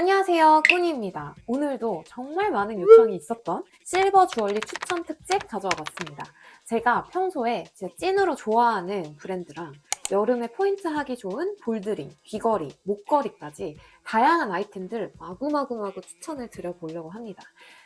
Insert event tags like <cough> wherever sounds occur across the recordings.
안녕하세요, 꾸니입니다. 오늘도 정말 많은 요청이 있었던 실버 주얼리 추천 특집 가져와 봤습니다. 제가 평소에 진짜 찐으로 좋아하는 브랜드랑 여름에 포인트 하기 좋은 볼드링, 귀걸이, 목걸이까지 다양한 아이템들 마구마구마구 추천을 드려보려고 합니다.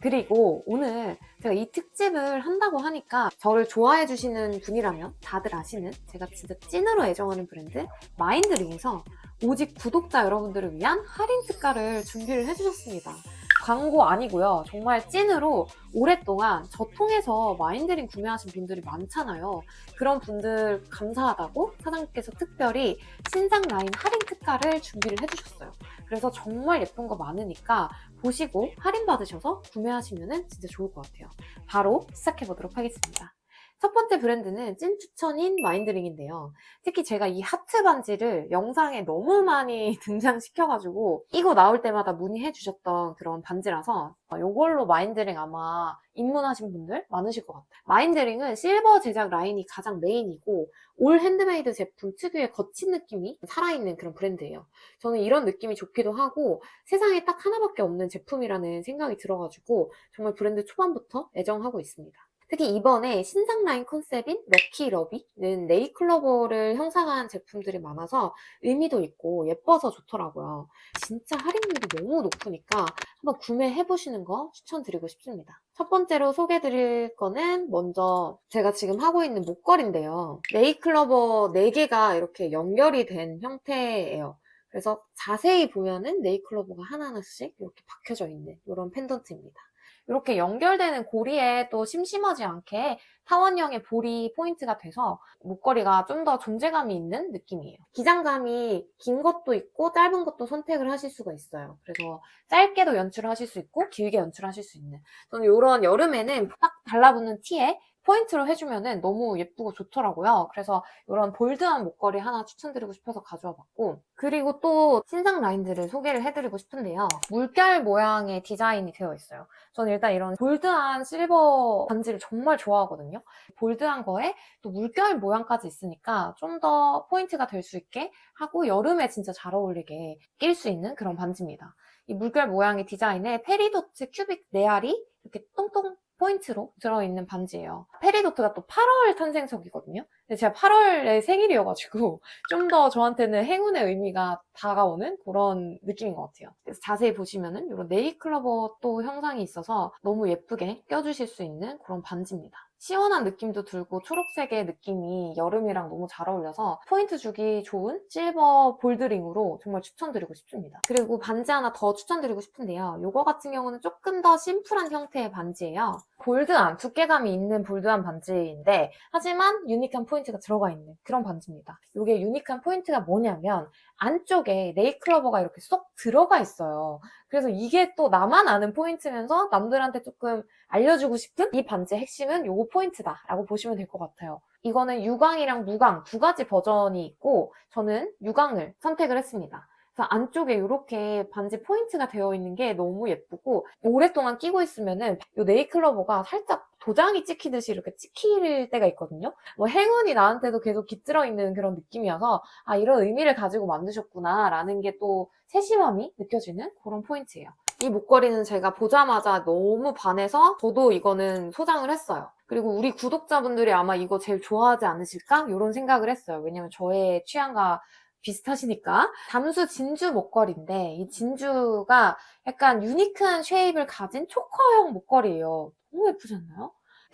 그리고 오늘 제가 이 특집을 한다고 하니까 저를 좋아해 주시는 분이라면 다들 아시는 제가 진짜 찐으로 애정하는 브랜드 마인드링에서 오직 구독자 여러분들을 위한 할인 특가를 준비를 해주셨습니다. 광고 아니고요. 정말 찐으로 오랫동안 저 통해서 마인드링 구매하신 분들이 많잖아요. 그런 분들 감사하다고 사장님께서 특별히 신상 라인 할인 특가를 준비를 해주셨어요. 그래서 정말 예쁜 거 많으니까 보시고 할인 받으셔서 구매하시면 진짜 좋을 것 같아요. 바로 시작해 보도록 하겠습니다. 첫 번째 브랜드는 찐 추천인 마인드링인데요. 특히 제가 이 하트 반지를 영상에 너무 많이 <laughs> 등장시켜가지고 이거 나올 때마다 문의해 주셨던 그런 반지라서 이걸로 마인드링 아마 입문하신 분들 많으실 것 같아요. 마인드링은 실버 제작 라인이 가장 메인이고 올 핸드메이드 제품 특유의 거친 느낌이 살아있는 그런 브랜드예요. 저는 이런 느낌이 좋기도 하고 세상에 딱 하나밖에 없는 제품이라는 생각이 들어가지고 정말 브랜드 초반부터 애정하고 있습니다. 특히 이번에 신상 라인 컨셉인 럭키 러비는 네이클로버를 형상한 제품들이 많아서 의미도 있고 예뻐서 좋더라고요. 진짜 할인율이 너무 높으니까 한번 구매해보시는 거 추천드리고 싶습니다. 첫 번째로 소개해드릴 거는 먼저 제가 지금 하고 있는 목걸이인데요. 네이클로버 4개가 이렇게 연결이 된 형태예요. 그래서 자세히 보면은 네이클로버가 하나하나씩 이렇게 박혀져 있는 이런 펜던트입니다. 이렇게 연결되는 고리에 또 심심하지 않게 타원형의 볼이 포인트가 돼서 목걸이가 좀 더 존재감이 있는 느낌이에요. 기장감이 긴 것도 있고 짧은 것도 선택을 하실 수가 있어요. 그래서 짧게도 연출하실 수 있고 길게 연출하실 수 있는 저는 이런 여름에는 딱 달라붙는 티에 포인트로 해주면 너무 예쁘고 좋더라고요. 그래서 이런 볼드한 목걸이 하나 추천드리고 싶어서 가져와 봤고 그리고 또 신상 라인들을 소개를 해드리고 싶은데요. 물결 모양의 디자인이 되어 있어요. 저는 일단 이런 볼드한 실버 반지를 정말 좋아하거든요. 볼드한 거에 또 물결 모양까지 있으니까 좀 더 포인트가 될 수 있게 하고 여름에 진짜 잘 어울리게 낄 수 있는 그런 반지입니다. 이 물결 모양의 디자인에 페리도트 큐빅 네알이 이렇게 똥똥 포인트로 들어있는 반지예요. 페리도트가 또 8월 탄생석이거든요. 제가 8월에 생일이어가지고 <laughs> 좀 더 저한테는 행운의 의미가 다가오는 그런 느낌인 것 같아요. 그래서 자세히 보시면은 이런 네이클로버 또 형상이 있어서 너무 예쁘게 껴주실 수 있는 그런 반지입니다. 시원한 느낌도 들고 초록색의 느낌이 여름이랑 너무 잘 어울려서 포인트 주기 좋은 실버 볼드링으로 정말 추천드리고 싶습니다. 그리고 반지 하나 더 추천드리고 싶은데요. 이거 같은 경우는 조금 더 심플한 형태의 반지예요. 볼드한 두께감이 있는 볼드한 반지인데 하지만 유니크한 포인트가 들어가 있는 그런 반지입니다. 이게 유니크한 포인트가 뭐냐면 안쪽에 네이클로버가 이렇게 쏙 들어가 있어요. 그래서 이게 또 나만 아는 포인트면서 남들한테 조금 알려주고 싶은 이 반지의 핵심은 요거 포인트다라고 보시면 될 것 같아요. 이거는 유광이랑 무광 두 가지 버전이 있고 저는 유광을 선택을 했습니다. 그래서 안쪽에 이렇게 반지 포인트가 되어 있는 게 너무 예쁘고 오랫동안 끼고 있으면은 이 네이클로버가 살짝 도장이 찍히듯이 이렇게 찍힐 때가 있거든요. 뭐 행운이 나한테도 계속 깃들어 있는 그런 느낌이어서 아 이런 의미를 가지고 만드셨구나라는 게 또 세심함이 느껴지는 그런 포인트예요. 이 목걸이는 제가 보자마자 너무 반해서 저도 이거는 소장을 했어요. 그리고 우리 구독자분들이 아마 이거 제일 좋아하지 않으실까? 이런 생각을 했어요. 왜냐면 저의 취향과 비슷하시니까. 담수 진주 목걸이인데 이 진주가 약간 유니크한 쉐입을 가진 초커형 목걸이에요. 너무 예쁘지 않나요?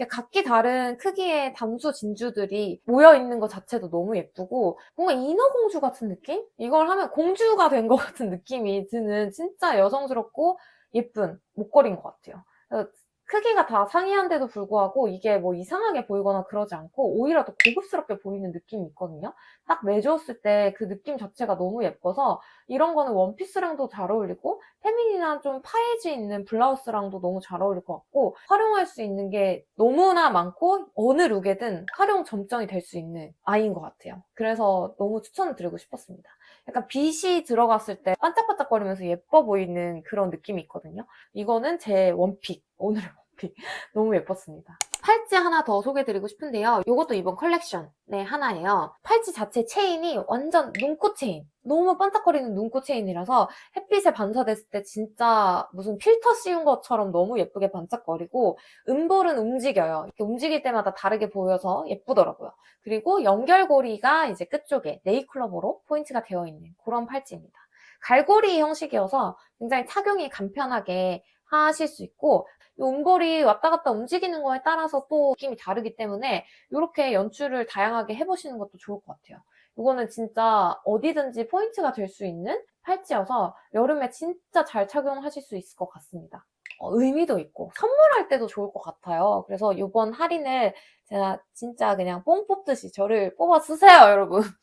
각기 다른 크기의 담수 진주들이 모여 있는 것 자체도 너무 예쁘고 뭔가 인어공주 같은 느낌? 이걸 하면 공주가 된 것 같은 느낌이 드는 진짜 여성스럽고 예쁜 목걸이인 것 같아요. 크기가 다 상이한데도 불구하고 이게 뭐 이상하게 보이거나 그러지 않고 오히려 더 고급스럽게 보이는 느낌이 있거든요. 딱 매주었을 때 그 느낌 자체가 너무 예뻐서 이런 거는 원피스랑도 잘 어울리고 페미닌한 좀 파해지 있는 블라우스랑도 너무 잘 어울릴 것 같고 활용할 수 있는 게 너무나 많고 어느 룩에든 활용 점정이 될 수 있는 아이인 것 같아요. 그래서 너무 추천을 드리고 싶었습니다. 약간 빛이 들어갔을 때 반짝반짝거리면서 예뻐 보이는 그런 느낌이 있거든요. 이거는 제 원픽, 오늘 의 원픽. <laughs> 너무 예뻤습니다. 팔찌 하나 더 소개드리고 싶은데요. 이것도 이번 컬렉션의 하나예요. 팔찌 자체 체인이 완전 눈꽃 체인. 너무 반짝거리는 눈꽃 체인이라서 햇빛에 반사됐을 때 진짜 무슨 필터 씌운 것처럼 너무 예쁘게 반짝거리고 음볼은 움직여요. 이렇게 움직일 때마다 다르게 보여서 예쁘더라고요. 그리고 연결고리가 이제 끝쪽에 네이클럽으로 포인트가 되어 있는 그런 팔찌입니다. 갈고리 형식이어서 굉장히 착용이 간편하게 하실 수 있고 이 음볼이 왔다 갔다 움직이는 거에 따라서 또 느낌이 다르기 때문에 이렇게 연출을 다양하게 해보시는 것도 좋을 것 같아요. 이거는 진짜 어디든지 포인트가 될 수 있는 팔찌여서 여름에 진짜 잘 착용하실 수 있을 것 같습니다. 어, 의미도 있고 선물할 때도 좋을 것 같아요. 그래서 이번 할인을 제가 진짜 그냥 뽕 뽑듯이 저를 뽑아 쓰세요, 여러분. <laughs>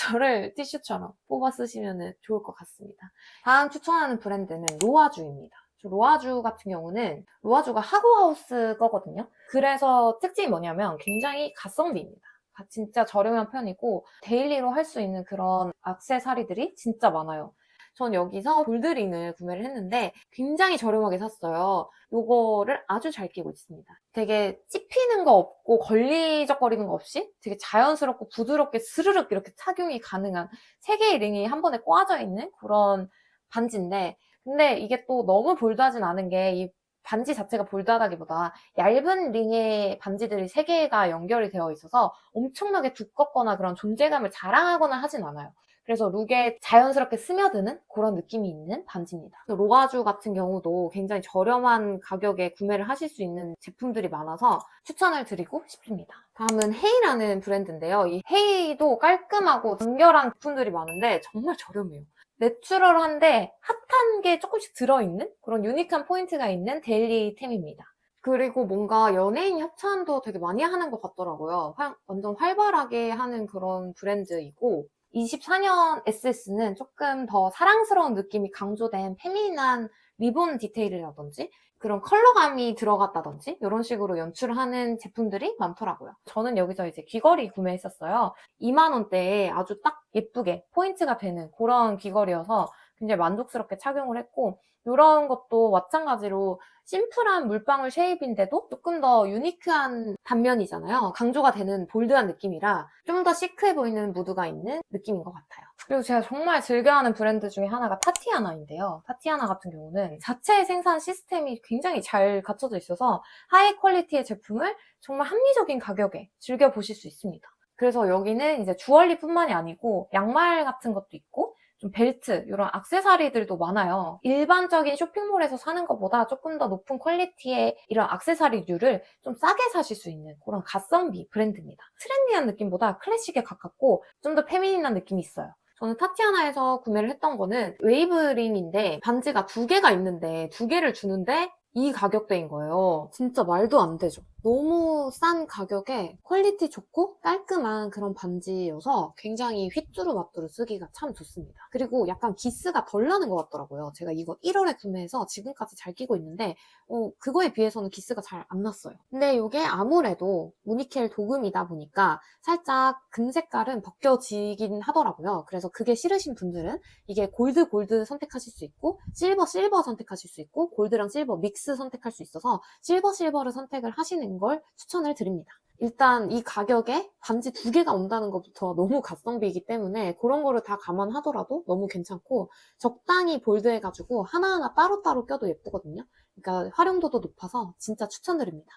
저를 티슈처럼 뽑아 쓰시면 좋을 것 같습니다. 다음 추천하는 브랜드는 로아주입니다. 저 로아주 같은 경우는 로아주가 하고하우스 거거든요. 그래서 특징이 뭐냐면 굉장히 가성비입니다. 가- 진짜 저렴한 편이고 데일리로 할 수 있는 그런 액세서리들이 진짜 많아요. 전 여기서 볼드링을 구매를 했는데 굉장히 저렴하게 샀어요. 요거를 아주 잘 끼고 있습니다. 되게 찝히는 거 없고 걸리적거리는 거 없이 되게 자연스럽고 부드럽게 스르륵 이렇게 착용이 가능한 세 개의 링이 한 번에 꽂아 있는 그런 반지인데 근데 이게 또 너무 볼드하진 않은 게 이 반지 자체가 볼드하다기보다 얇은 링의 반지들이 세 개가 연결이 되어 있어서 엄청나게 두껍거나 그런 존재감을 자랑하거나 하진 않아요. 그래서 룩에 자연스럽게 스며드는 그런 느낌이 있는 반지입니다. 로아주 같은 경우도 굉장히 저렴한 가격에 구매를 하실 수 있는 제품들이 많아서 추천을 드리고 싶습니다. 다음은 헤이라는 브랜드인데요. 이 헤이도 깔끔하고 정결한 제품들이 많은데 정말 저렴해요. 내추럴한데 핫한 게 조금씩 들어있는 그런 유니크한 포인트가 있는 데일리 템입니다. 그리고 뭔가 연예인 협찬도 되게 많이 하는 것 같더라고요. 활- 완전 활발하게 하는 그런 브랜드이고 24년 SS는 조금 더 사랑스러운 느낌이 강조된 페미닌한 리본 디테일이라든지 그런 컬러감이 들어갔다든지 이런 식으로 연출을 하는 제품들이 많더라고요. 저는 여기서 이제 귀걸이 구매했었어요. 2만 원대에 아주 딱 예쁘게 포인트가 되는 그런 귀걸이여서 굉장히 만족스럽게 착용을 했고 이런 것도 마찬가지로 심플한 물방울 쉐입인데도 조금 더 유니크한 단면이잖아요. 강조가 되는 볼드한 느낌이라 좀 더 시크해 보이는 무드가 있는 느낌인 것 같아요. 그리고 제가 정말 즐겨하는 브랜드 중에 하나가 타티아나인데요. 타티아나 같은 경우는 자체 생산 시스템이 굉장히 잘 갖춰져 있어서 하이 퀄리티의 제품을 정말 합리적인 가격에 즐겨보실 수 있습니다. 그래서 여기는 이제 주얼리뿐만이 아니고 양말 같은 것도 있고 좀 벨트, 이런 악세사리들도 많아요. 일반적인 쇼핑몰에서 사는 것보다 조금 더 높은 퀄리티의 이런 악세사리류를 좀 싸게 사실 수 있는 그런 가성비 브랜드입니다. 트렌디한 느낌보다 클래식에 가깝고 좀 더 페미닌한 느낌이 있어요. 저는 타티아나에서 구매를 했던 거는 웨이브링인데 반지가 두 개가 있는데 두 개를 주는데 이 가격대인 거예요. 진짜 말도 안 되죠. 너무 싼 가격에 퀄리티 좋고 깔끔한 그런 반지여서 굉장히 휘뚜루마뚜루 쓰기가 참 좋습니다. 그리고 약간 기스가 덜 나는 것 같더라고요. 제가 이거 1월에 구매해서 지금까지 잘 끼고 있는데 어, 그거에 비해서는 기스가 잘 안 났어요. 근데 이게 아무래도 무니켈 도금이다 보니까 살짝 금 색깔은 벗겨지긴 하더라고요. 그래서 그게 싫으신 분들은 이게 골드 골드 선택하실 수 있고 실버 실버 선택하실 수 있고 골드랑 실버 믹스 선택할 수 있어서 실버 실버를 선택을 하시는 걸 추천을 드립니다. 일단 이 가격에 반지 두 개가 온다는 것부터 너무 가성비이기 때문에 그런 거를 다 감안하더라도 너무 괜찮고 적당히 볼드해가지고 하나하나 따로따로 껴도 예쁘거든요. 그러니까 활용도도 높아서 진짜 추천드립니다.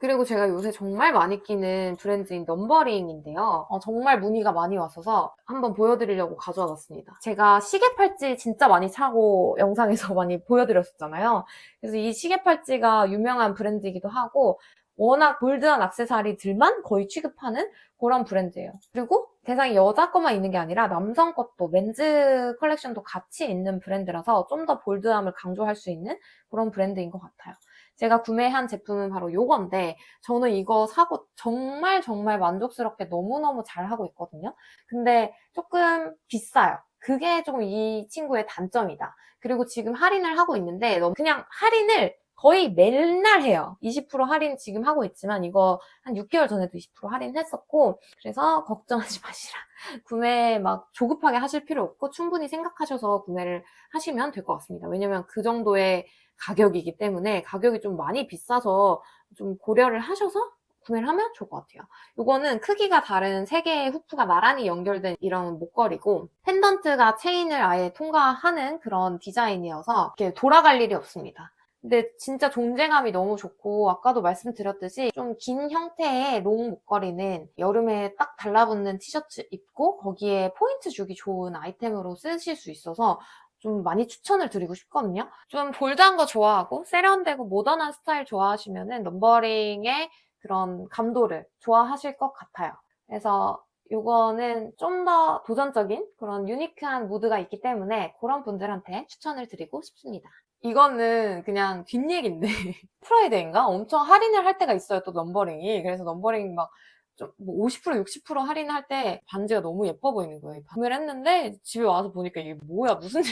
그리고 제가 요새 정말 많이 끼는 브랜드인 넘버링인데요. 어, 정말 문의가 많이 왔어서 한번 보여드리려고 가져와 봤습니다. 제가 시계 팔찌 진짜 많이 차고 영상에서 <laughs> 많이 보여드렸었잖아요. 그래서 이 시계 팔찌가 유명한 브랜드이기도 하고 워낙 볼드한 액세서리들만 거의 취급하는 그런 브랜드예요. 그리고 대상이 여자 것만 있는 게 아니라 남성 것도 맨즈 컬렉션도 같이 있는 브랜드라서 좀 더 볼드함을 강조할 수 있는 그런 브랜드인 것 같아요. 제가 구매한 제품은 바로 요건데 저는 이거 사고 정말 정말 만족스럽게 너무너무 잘 하고 있거든요. 근데 조금 비싸요. 그게 조금 이 친구의 단점이다. 그리고 지금 할인을 하고 있는데 그냥 할인을 거의 맨날 해요. 20% 할인 지금 하고 있지만 이거 한 6개월 전에도 20% 할인했었고 그래서 <laughs> 걱정하지 마시라. 구매 막 조급하게 하실 필요 없고 충분히 생각하셔서 구매를 하시면 될 것 같습니다. 왜냐면 그 정도의 가격이기 때문에 가격이 좀 많이 비싸서 좀 고려를 하셔서 구매를 하면 좋을 것 같아요. 이거는 크기가 다른 세 개의 후프가 나란히 연결된 이런 목걸이고 펜던트가 체인을 아예 통과하는 그런 디자인이어서 이렇게 돌아갈 일이 없습니다. 근데 진짜 존재감이 너무 좋고 아까도 말씀드렸듯이 좀 긴 형태의 롱 목걸이는 여름에 딱 달라붙는 티셔츠 입고 거기에 포인트 주기 좋은 아이템으로 쓰실 수 있어서 좀 많이 추천을 드리고 싶거든요. 좀 볼드한 거 좋아하고 세련되고 모던한 스타일 좋아하시면은 넘버링의 그런 감도를 좋아하실 것 같아요. 그래서 이거는 좀 더 도전적인 그런 유니크한 무드가 있기 때문에 그런 분들한테 추천을 드리고 싶습니다. 이거는 그냥 뒷얘기인데 <laughs> 프라이데이인가? 엄청 할인을 할 때가 있어요 또 넘버링이. 그래서 넘버링 막좀뭐50% 60% 할인할 때 반지가 너무 예뻐 보이는 거예요. 구매를 했는데 집에 와서 보니까 이게 뭐야? 무슨 일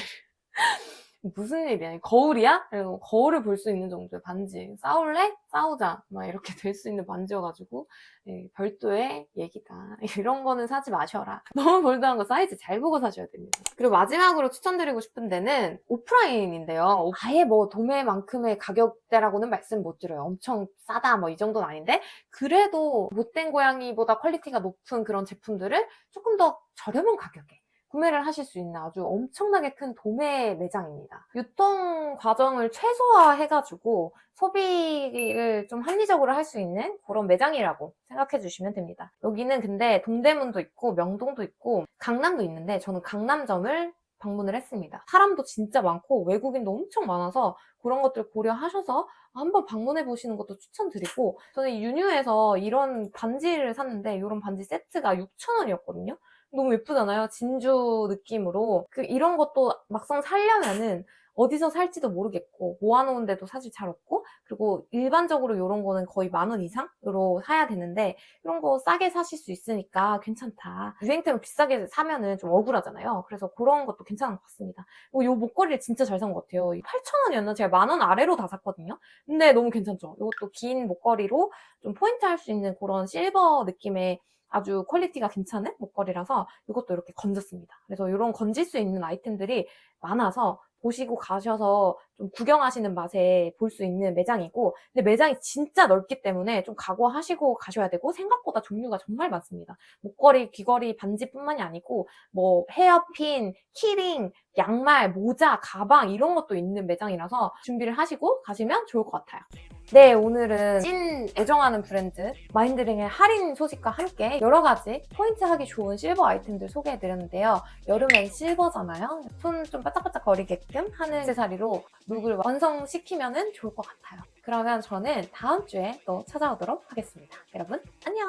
무슨 일이야? 거울이야? 그리고 거울을 볼 수 있는 정도의 반지. 싸울래? 싸우자. 막 이렇게 <laughs> 될 수 있는 반지여가지고 예, 별도의 얘기다. <laughs> 이런 거는 사지 마셔라. <laughs> 너무 볼드한 거 사이즈 잘 보고 사셔야 됩니다. 그리고 마지막으로 추천드리고 싶은 데는 오프라인인데요. 아예 뭐 도매만큼의 가격대라고는 말씀 못 드려요. 엄청 싸다 뭐 이 정도는 아닌데 그래도 못된 고양이보다 퀄리티가 높은 그런 제품들을 조금 더 저렴한 가격에 구매를 하실 수 있는 아주 엄청나게 큰 도매 매장입니다. 유통 과정을 최소화해가지고 소비를 좀 합리적으로 할 수 있는 그런 매장이라고 생각해 주시면 됩니다. 여기는 근데 동대문도 있고 명동도 있고 강남도 있는데 저는 강남점을 방문을 했습니다. 사람도 진짜 많고 외국인도 엄청 많아서 그런 것들 고려하셔서 한번 방문해 보시는 것도 추천드리고 저는 유뉴에서 이런 반지를 샀는데 이런 반지 세트가 6,000원이었거든요. 너무 예쁘잖아요. 진주 느낌으로. 그 이런 것도 막상 살려면은 어디서 살지도 모르겠고 모아놓은 데도 사실 잘 없고 그리고 일반적으로 이런 거는 거의 만 원 이상으로 사야 되는데 이런 거 싸게 사실 수 있으니까 괜찮다. 유행템을 비싸게 사면은 좀 억울하잖아요. 그래서 그런 것도 괜찮은 것 같습니다. 이 목걸이를 진짜 잘 산 것 같아요. 8,000원이었나? 제가 만 원 아래로 다 샀거든요. 근데 너무 괜찮죠? 이것도 긴 목걸이로 좀 포인트 할 수 있는 그런 실버 느낌의 아주 퀄리티가 괜찮은 목걸이라서 이것도 이렇게 건졌습니다. 그래서 이런 건질 수 있는 아이템들이 많아서 보시고 가셔서 좀 구경하시는 맛에 볼 수 있는 매장이고 근데 매장이 진짜 넓기 때문에 좀 각오하시고 가셔야 되고 생각보다 종류가 정말 많습니다. 목걸이, 귀걸이, 반지뿐만이 아니고 뭐 헤어핀, 키링, 양말, 모자, 가방 이런 것도 있는 매장이라서 준비를 하시고 가시면 좋을 것 같아요. 네, 오늘은 찐 애정하는 브랜드 마인드링의 할인 소식과 함께 여러 가지 포인트 하기 좋은 실버 아이템들 소개해드렸는데요. 여름엔 실버잖아요. 손 좀 바짝바짝 거리게끔 하는 액세서리로 룩을 완성시키면 좋을 것 같아요. 그러면 저는 다음 주에 또 찾아오도록 하겠습니다. 여러분, 안녕!